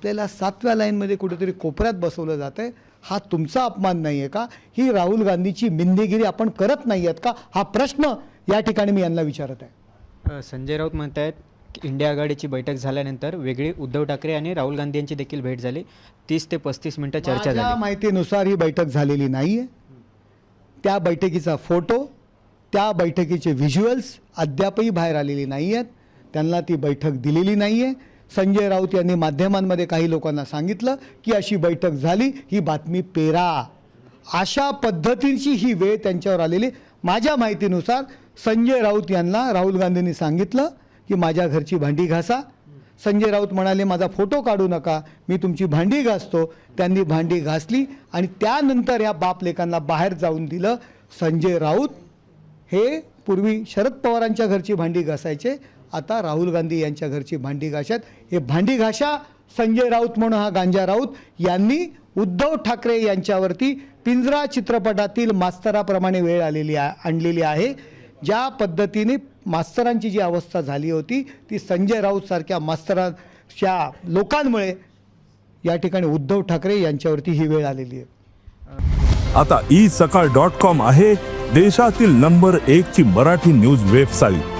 आपल्याला सातव्या लाईनमध्ये कुठेतरी कोपऱ्यात बसवलं जातं आहे हा तुमचा अपमान नाही आहे का? ही राहुल गांधीची मिंदेगिरी आपण करत नाही आहेत का? हा प्रश्न या ठिकाणी मी यांना विचारत आहे. संजय राऊत म्हणत आहेत इंडिया आघाडीची बैठक झाल्यानंतर वेगळी उद्धव ठाकरे आणि राहुल गांधी यांची देखील भेट झाली. तीस ते पस्तीस मिनिटं चर्चा झाली. माहितीनुसार ही बैठक झालेली नाही आहे त्या बैठकीचा फोटो त्या बैठकीचे व्हिज्युअल्स अद्यापही बाहेर आलेली नाही आहेत त्यांना ती बैठक दिलेली नाही आहे संजय राऊत यांनी माध्यमांमध्ये काही लोकांना सांगितलं की अशी बैठक झाली ही बातमी पेरा. अशा पद्धतीची ही वेळ त्यांच्यावर आलेली. माझ्या माहितीनुसार संजय राऊत यांना राहुल गांधींनी सांगितलं की माझ्या घरची भांडी घासा. संजय राऊत म्हणाले माझा फोटो काढू नका मी तुमची भांडी घासतो. त्यांनी भांडी घासली आणि त्यानंतर या बापलेकांना बाहेर जाऊन दिलं. संजय राऊत हे पूर्वी शरद पवारांच्या घरची भांडी घासायचे आता राहुल गांधी यांच्या घरची भांडी घाशात हे भांडी घाशा संजय राऊत म्हणून हा गांजा राऊत यांनी उद्धव ठाकरे यांच्यावरती पिंजरा चित्रपटातील मास्तराप्रमाणे वेळ आलेली आ आणलेली आहे. ज्या पद्धतीने मास्तरांची जी अवस्था झाली होती ती संजय राऊतसारख्या मास्तरांच्या लोकांमुळे या ठिकाणी उद्धव ठाकरे यांच्यावरती ही वेळ आलेली आहे. आता ई सकाळ डॉट कॉम आहे देशातील नंबर एक ची मराठी न्यूज वेबसाईट.